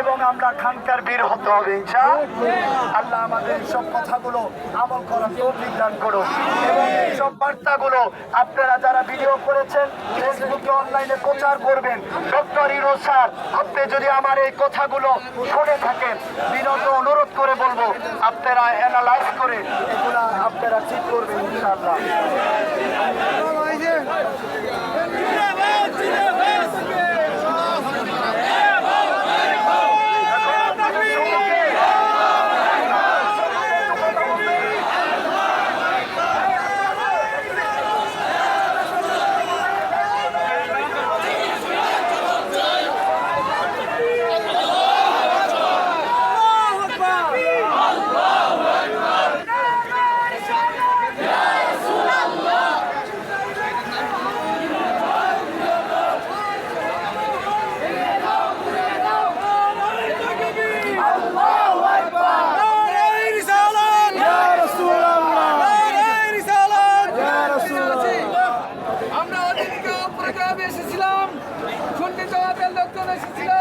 এবং আমরা খানকার বীর হতে হবে ইনশা আল্লাহ আমাদের এই সব কথাগুলো আমল করার তৌফিক দান করুন। এবং এই সব বার্তাগুলো আপনারা যারা ভিডিও করেছেন, ফেসবুকে, অনলাইনে প্রচার করবেন, ডক্টর ইরো স্যার, আপনি যদি আমার এই কথাগুলো শুনে থাকেন বিনত অনুরোধ করে বলব, আপনারা অ্যানালাইজ করে এগুলা আপনারা ঠিক করবেন, ইনশাআল্লাহ। 하나 주세요.